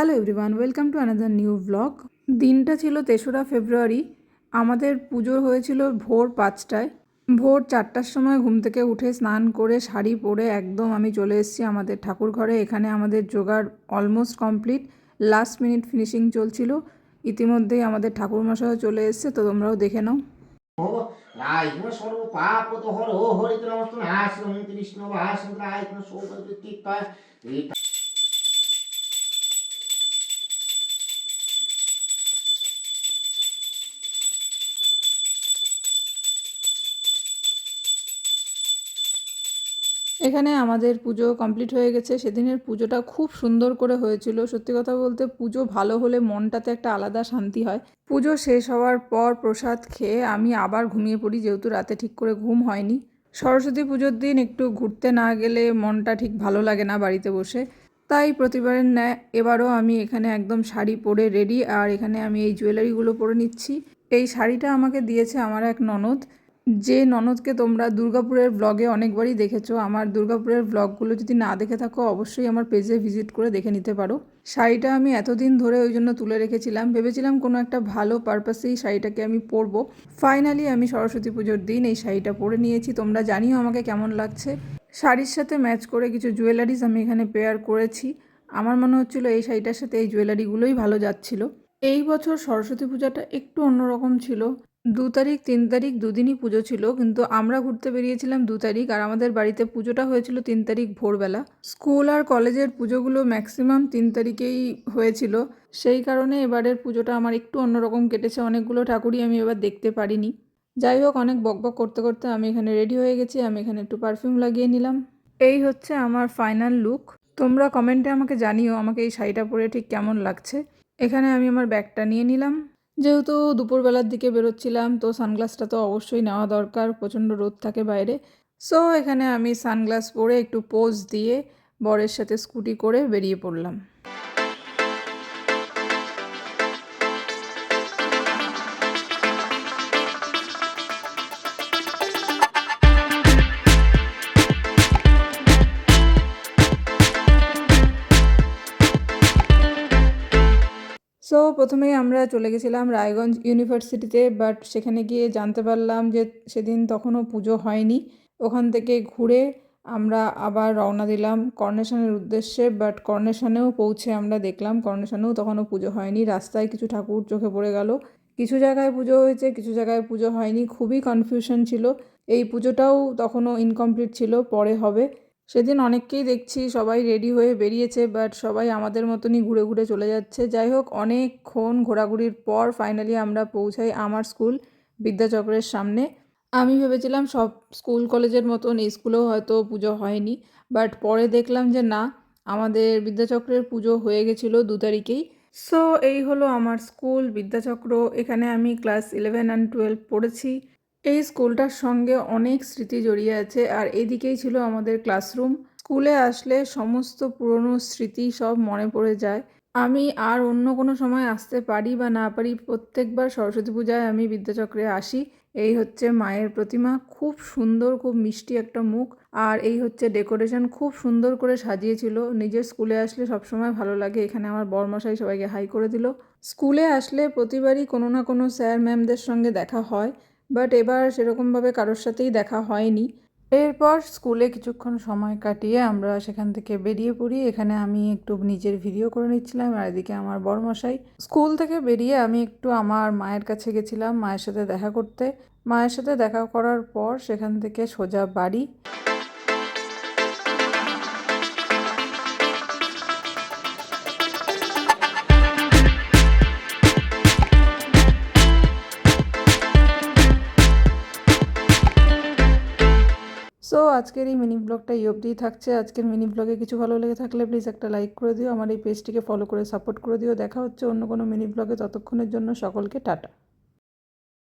Hello everyone welcome to another new blog দিনটা ছিল তেসরা ফেব্রুয়ারি। আমাদের পুজো হয়েছিল ভোর পাঁচটায়। ভোর চারটার সময় ঘুম থেকে উঠে স্নান করে শাড়ি পরে একদম আমি চলে এসেছি আমাদের ঠাকুর ঘরে। এখানে আমাদের জোগাড় almost complete last minute finishing চলছিল। ইতিমধ্যেই আমাদের ঠাকুরমশাইও চলে এসছে, তো তোমরাও দেখে নাও। এখানে আমাদের পুজো কমপ্লিট হয়ে গেছে। সেদিনের পুজোটা খুব সুন্দর করে হয়েছিল। সত্যি কথা বলতে পুজো ভালো হলে মনটাতে একটা আলাদা শান্তি হয়। পুজো শেষ হওয়ার পর প্রসাদ খেয়ে আমি আবার ঘুমিয়ে পড়ি, যেহেতু রাতে ঠিক করে ঘুম হয়নি। সরস্বতী পুজোর দিন একটু ঘুরতে না গেলে মনটা ঠিক ভালো লাগে না বাড়িতে বসে। তাই প্রতিবারের ন্যায় এবারও আমি এখানে একদম শাড়ি পরে রেডি, আর এখানে আমি এই জুয়েলারিগুলো পরে নিচ্ছি। এই শাড়িটা আমাকে দিয়েছে আমার এক ননদ। যে ননদকে তোমরা দুর্গাপুরের ব্লগে অনেকবারই দেখেছ, আমার দুর্গাপুরের ব্লগগুলো যদি না দেখে থাকো, অবশ্যই আমার পেজে ভিজিট করে দেখে নিতে পারো। শাড়িটা আমি এতদিন ধরে ওই জন্য তুলে রেখেছিলাম। ভেবেছিলাম কোনো একটা ভালো পারপাসেই শাড়িটাকে আমি পরবো। ফাইনালি আমি সরস্বতী পুজোর দিন এই শাড়িটা পরে নিয়েছি। তোমরা জানিও আমাকে কেমন লাগছে। শাড়ির সাথে ম্যাচ করে কিছু জুয়েলারিস আমি এখানে পেয়ার করেছি। আমার মনে হচ্ছিল এই শাড়িটার সাথে এই জুয়েলারিগুলোই ভালো যাচ্ছিল। এই বছর সরস্বতী পূজাটা একটু অন্যরকম ছিল। দু তারিখ, তিন তারিখ দুদিনই পুজো ছিল, কিন্তু আমরা ঘুরতে বেরিয়েছিলাম দু তারিখ আর আমাদের বাড়িতে পুজোটা হয়েছিল তিন তারিখ ভোরবেলা। স্কুল আর কলেজের পুজোগুলো ম্যাক্সিমাম তিন তারিখেই হয়েছিল। সেই কারণে এবারের পুজোটা আমার একটু অন্যরকম কেটেছে, অনেকগুলো ঠাকুরই আমি এবার দেখতে পারিনি। যাই হোক, অনেক বকবক করতে করতে আমি এখানে রেডি হয়ে গেছি, আমি এখানে একটু পারফিউম লাগিয়ে নিলাম। এই হচ্ছে আমার ফাইনাল লুক তোমরা কমেন্টে আমাকে জানিও আমাকে এই শাড়িটা পরে ঠিক কেমন লাগছে। এখানে আমি আমার ব্যাগটা নিয়ে নিলাম। যেহেতু দুপুরবেলার দিকে বেরোচ্ছিলাম, তো সানগ্লাসটা তো অবশ্যই নেওয়া দরকার, প্রচণ্ড রোদ থাকে বাইরে। সো এখানে আমি সানগ্লাস পরে একটু পোজ দিয়ে বরের সাথে স্কুটি করে বেরিয়ে পড়লাম। সো প্রথমেই আমরা চলে গেছিলাম রায়গঞ্জ ইউনিভার্সিটিতে বাট সেখানে গিয়ে জানতে পারলাম যে সেদিন তখনও পুজো হয়নি। ওখান থেকে ঘুরে আমরা আবার রওনা দিলাম কর্নেশনের উদ্দেশ্যে বাট কর্নেশনেও পৌঁছে আমরা দেখলাম কর্নেশনেও তখনও পুজো হয়নি। রাস্তায় কিছু ঠাকুর চোখে পড়ে গেল। কিছু জায়গায় পুজো হয়েছে, কিছু জায়গায় পুজো হয়নি। খুবই কনফিউশন ছিল। এই পুজোটাও তখনও ইনকমপ্লিট ছিল, পরে হবে। সেদিন অনেককেই দেখছি, সবাই রেডি হয়ে বেরিয়েছে বাট সবাই আমাদের মতনই ঘুরে ঘুরে চলে যাচ্ছে। যাই হোক, অনেকক্ষণ ঘোরাঘুরির পর ফাইনালি আমরা পৌঁছাই আমার স্কুল বিদ্যাচক্রের সামনে। আমি ভেবেছিলাম সব স্কুল কলেজের মতন এই স্কুলেও হয়তো পুজো হয়নি বাট পরে দেখলাম যে না, আমাদের বিদ্যাচক্রের পুজো হয়ে গেছিল দু তারিখেই। সো এই হলো আমার স্কুল বিদ্যাচক্র। এখানে আমি ক্লাস ইলেভেন অ্যান্ড টুয়েলভ পড়েছি। এই স্কুলটার সঙ্গে অনেক স্মৃতি জড়িয়ে আছে আর এদিকেই ছিল আমাদের ক্লাসরুম। স্কুলে আসলে সমস্ত পুরনো স্মৃতি সব মনে পড়ে যায়। আমি আর অন্য কোনো সময় আসতে পারি বা না পারি প্রত্যেকবার সরস্বতী পূজায় আমি বিদ্যাচক্রে আসি। এই হচ্ছে মায়ের প্রতিমা। খুব সুন্দর, খুব মিষ্টি একটা মুখ। আর এই হচ্ছে ডেকোরেশন। খুব সুন্দর করে সাজিয়েছিল। নিজের স্কুলে আসলে সবসময় ভালো লাগে। এখানে আমার বরমশাই সবাইকে হাই করে দিল। স্কুলে আসলে প্রতিবারই কোনো না কোনো স্যার ম্যামদের সঙ্গে দেখা হয়। বাট এবার সেরকমভাবে কারোর সাথেই দেখা হয়নি। এরপর স্কুলে কিছুক্ষণ সময় কাটিয়ে আমরা সেখান থেকে বেরিয়ে পড়ি। এখানে আমি একটু নিজের ভিডিও করে নিচ্ছিলাম আর এদিকে আমার বড়মশাই স্কুল থেকে বেরিয়ে আমি একটু আমার মায়ের কাছে গেছিলাম মায়ের সাথে দেখা করতে। মায়ের সাথে দেখা করার পর সেখান থেকে সোজা বাড়ি। সো আজকের এই মিনি ব্লগটা এই অবধিই থাকছে। আজকের মিনি ব্লগে কিছু ভালো লেগে থাকলে প্লিজ একটা লাইক করে দিও। আমার এই পেজটিকে ফলো করে সাপোর্ট করে দিও। দেখা হচ্ছে অন্য কোনো মিনি ব্লগে ততক্ষণের জন্য সকলকে টাটা।